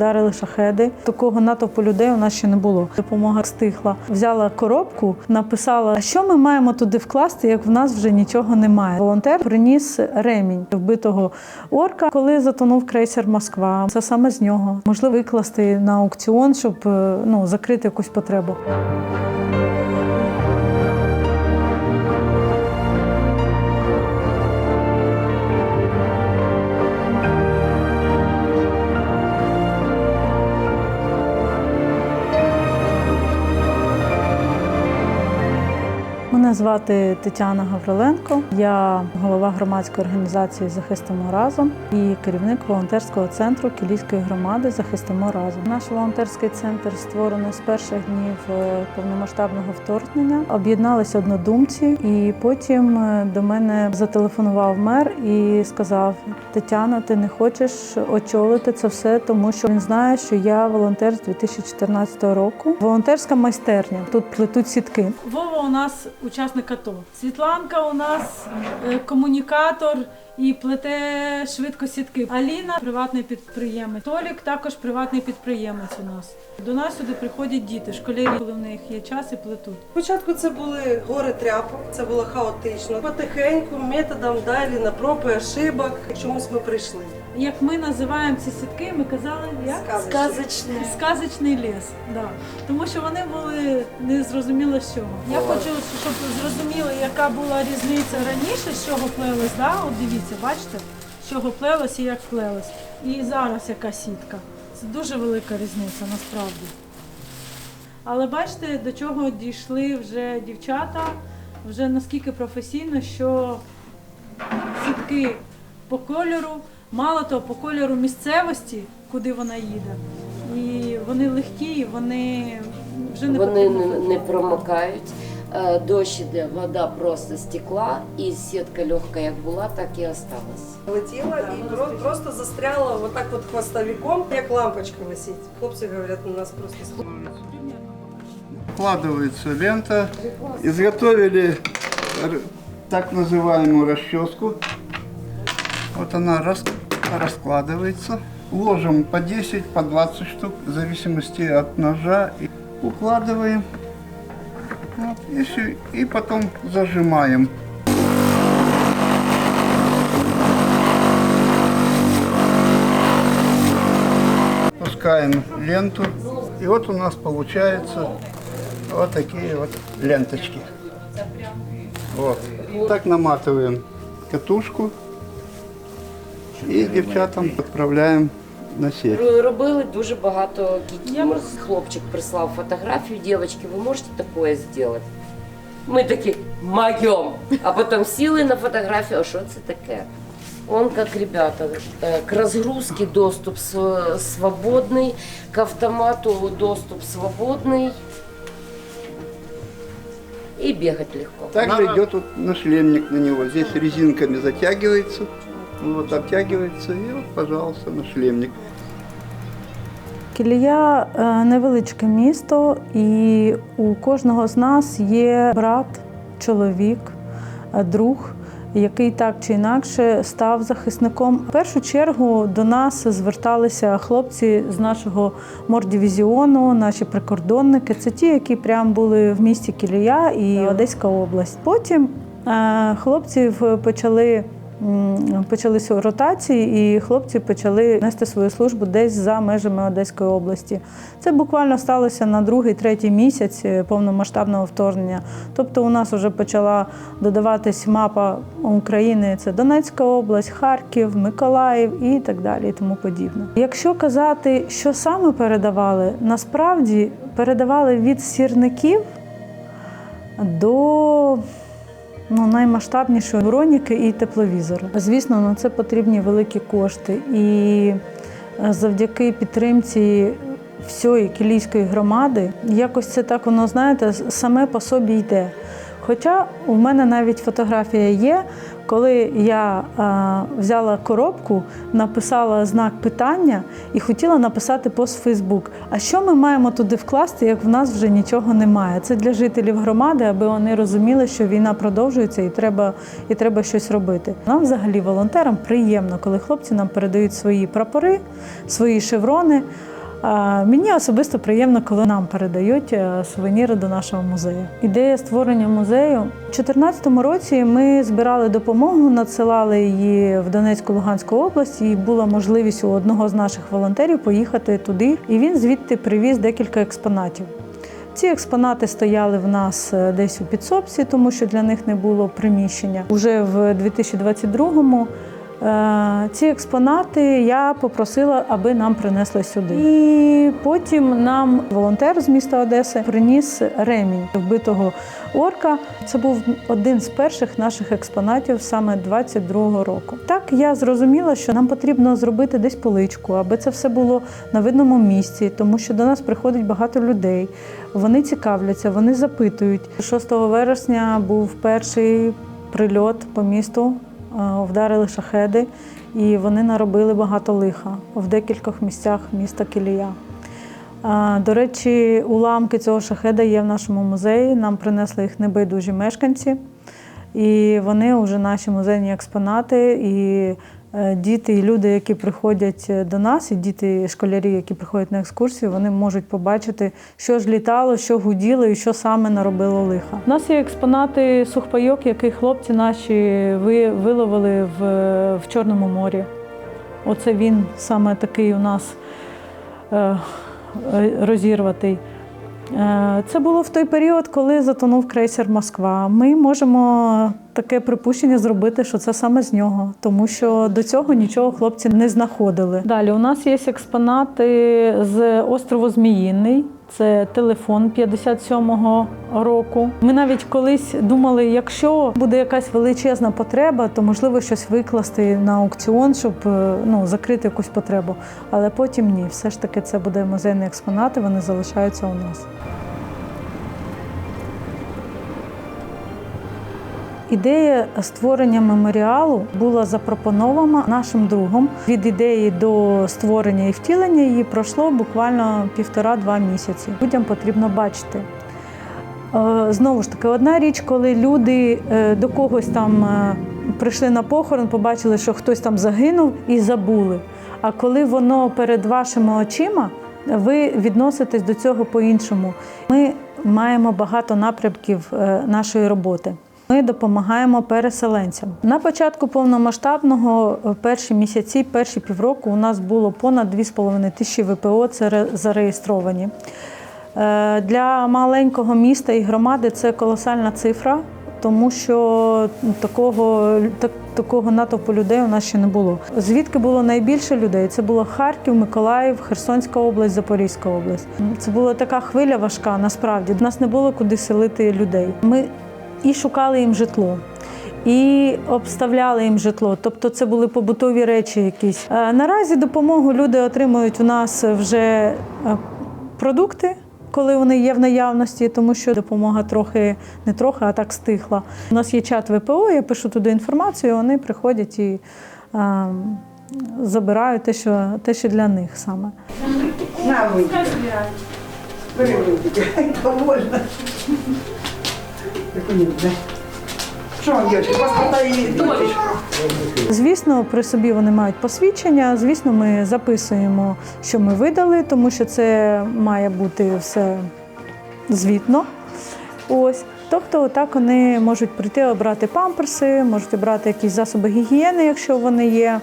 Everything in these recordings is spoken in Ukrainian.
вдарили шахеди. Такого натовпу людей у нас ще не було. Допомога стихла. Взяла коробку, написала, що ми маємо туди вкласти, як в нас вже нічого немає. Волонтер приніс ремінь вбитого орка, коли затонув крейсер Москва. Це саме з нього. Можливо, викласти на аукціон, щоб е, ну, закрити якусь потребу. Мене звати Тетяна Гавриленко. Я голова громадської організації Захистимо разом і керівник волонтерського центру Кілійської громади Захистимо разом. Наш волонтерський центр створений з перших днів е, повномасштабного вторгнення. Об'єдналися однодумці, і потім е, до мене зателефонував мер і сказав: Тетяна, ти не хочеш очолити це все, тому що він знає, що я волонтер з 2014 року. Волонтерська майстерня. Тут плетуть сітки. Вова у нас учасник АТО. Світланка у нас е, комунікатор і плете швидко сітки. Аліна приватний підприємець. Толік також приватний підприємець у нас. До нас сюди приходять діти, школярі, коли в них є час і плетуть. Спочатку це були гори тряпок, це було хаотично. Потихеньку, методом далі на проб і ошибок. Чомусь ми прийшли. Як ми називаємо ці сітки, ми казали, як Сказочне. сказочний ліс. Да. Тому що вони були не зрозуміло з чого. Я хочу, щоб зрозуміли, яка була різниця раніше, з чого плелось. Да? От дивіться, бачите, з чого плелось і як плелось. І зараз яка сітка. Це дуже велика різниця насправді. Але бачите, до чого дійшли вже дівчата, вже наскільки професійно, що сітки по кольору, мало того, по кольору місцевості, куди вона їде. І вони легкі, вони вже не Вони не, не промокають. Е, Дощ іде, вода просто стекла, і сітка легка як була, так і осталась. Летіла і про- просто застряла отак от хвостовиком, як лампочка висить. Хлопці говорять, у нас просто Вкладывается лента. Изготовили так называемую расческу. Вот она рас- раскладывается. Ложим по 10, по 20 штук, в зависимости от ножа. И укладываем. Вот, и, всё. и потом зажимаем. Пускаем ленту. И вот у нас получается вот такие вот ленточки. Вот. Так наматываем катушку и девчатам отправляем на сеть. Р- Робили дуже багато Я кіків. просто- Хлопчик прислав фотографію, дівчатки, ви можете таке зробити? Ми такі майом. А потім сіли на фотографію, а що це таке? Он как ребята, э, к разгрузке доступ св- свободный, к автомату доступ свободный. И бегать легко. Также идет вот нашлемник на него. Здесь резинками затягивается. Ну Вот обтягивается и вот, пожалуйста, нашлемник. Кілія е, невеличке місто, і у кожного з нас є брат, чоловік, е, друг, який так чи інакше став захисником. В першу чергу до нас зверталися хлопці з нашого мордивізіону, наші прикордонники. Це ті, які прям були в місті Кілія і Одеська область. Потім е, хлопців почали. Почалися ротації, і хлопці почали нести свою службу десь за межами Одеської області. Це буквально сталося на другий, третій місяць е, повномасштабного вторгнення. Тобто, у нас вже почала додаватись мапа України: це Донецька область, Харків, Миколаїв і так далі, і тому подібне. Якщо казати, що саме передавали, насправді передавали від сірників до ну, наймасштабніші броніки і тепловізори. Звісно, на це потрібні великі кошти. І е, завдяки підтримці всієї кілійської громади, якось це так воно, знаєте, саме по собі йде. Хоча у мене навіть фотографія є, коли я е, взяла коробку, написала знак питання і хотіла написати пост в Фейсбук. А що ми маємо туди вкласти, як в нас вже нічого немає? Це для жителів громади, аби вони розуміли, що війна продовжується і треба, і треба щось робити. Нам взагалі волонтерам приємно, коли хлопці нам передають свої прапори, свої шеврони. Мені особисто приємно, коли нам передають е, сувеніри до нашого музею. Ідея створення музею у 2014 році ми збирали допомогу, надсилали її в Донецьку Луганську область, і була можливість у одного з наших волонтерів поїхати туди. І він звідти привіз декілька експонатів. Ці експонати стояли в нас е, десь у підсобці, тому що для них не було приміщення. Уже в 2022-му е, ці експонати я попросила, аби нам принесли сюди. І потім нам волонтер з міста Одеси приніс ремінь вбитого орка. Це був один з перших наших експонатів саме 22-го року. Так я зрозуміла, що нам потрібно зробити десь поличку, аби це все було на видному місці, тому що до нас приходить багато людей. Вони цікавляться, вони запитують. 6 вересня був перший прильот по місту, е, вдарили шахеди, і вони наробили багато лиха в декількох місцях міста Кілія. До речі, уламки цього шахеда є в нашому музеї. Нам принесли їх небайдужі мешканці. І вони вже наші музейні експонати. І е, діти, і люди, які приходять до нас, і діти, і школярі, які приходять на екскурсію, вони можуть побачити, що ж літало, що гуділо і що саме наробило лиха. У нас є експонати сухпайок, який хлопці наші виловили в, в Чорному морі. Оце він саме такий у нас е, е, розірватий. Е, Це було в той період, коли затонув крейсер Москва. Ми можемо таке припущення зробити, що це саме з нього, тому що до цього нічого хлопці не знаходили. Далі у нас є експонати з острову Зміїний. Це телефон 57-го року. Ми навіть колись думали, якщо буде якась величезна потреба, то можливо щось викласти на аукціон, щоб е, ну, закрити якусь потребу. Але потім ні, все ж таки це буде музейні експонати, вони залишаються у нас. Ідея створення меморіалу була запропонована нашим другом. Від ідеї до створення і втілення її пройшло буквально півтора-два місяці. Людям потрібно бачити. Е, Знову ж таки, одна річ, коли люди е, до когось там е, прийшли на похорон, побачили, що хтось там загинув і забули. А коли воно перед вашими очима, ви відноситесь до цього по-іншому. Ми маємо багато напрямків нашої роботи. Ми допомагаємо переселенцям. На початку повномасштабного е, перші місяці, перші півроку у нас було понад 2,5 тисячі ВПО це зареєстровані. Е, Для маленького міста і громади це колосальна цифра, тому що такого, так, такого натовпу людей у нас ще не було. Звідки було найбільше людей? Це було Харків, Миколаїв, Херсонська область, Запорізька область. Це була така хвиля важка. Насправді У нас не було куди селити людей. Ми і шукали їм житло. І обставляли їм житло, тобто це були побутові речі якісь. Е, Наразі допомогу люди отримують у нас вже е, продукти, коли вони є в наявності, тому що допомога трохи не трохи, а так стихла. У нас є чат ВПО, я пишу туди інформацію, вони приходять і е, забирають те, що, те, що для них саме. На, выйди. Бери, выйди. Это можно. Документ, да? Что вам, девочки, паспорта и Звісно, при собі вони мають посвідчення. Звісно, ми записуємо, що ми видали, тому що це має бути все звітно. Ось. Тобто, так вони можуть прийти обрати памперси, можуть обрати якісь засоби гігієни, якщо вони є.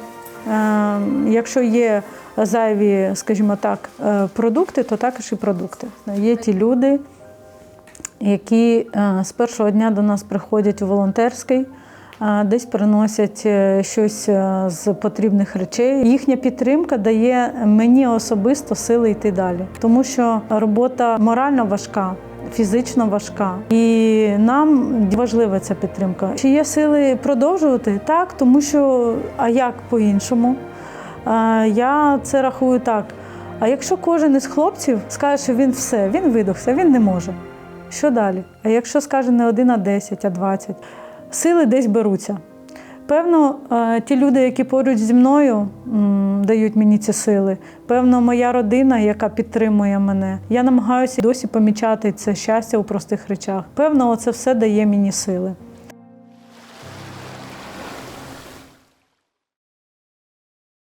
Е, Якщо є зайві, скажімо так, е, продукти, то також і продукти. Є ті люди, які е, з першого дня до нас приходять у волонтерський, е, десь приносять е, щось з потрібних речей. Їхня підтримка дає мені особисто сили йти далі, тому що робота морально важка. Фізично важка, і нам важлива ця підтримка. Чи є сили продовжувати? Так, тому що а як по-іншому? Я це рахую так. А якщо кожен із хлопців скаже, що він все, він видохся, він не може. Що далі? А якщо скаже не один, а 10, а 20? Сили десь беруться. Певно, е, ті люди, які поруч зі мною дають мені ці сили. Певно, моя родина, яка підтримує мене. Я намагаюся досі помічати це щастя у простих речах. Певно, це все дає мені сили.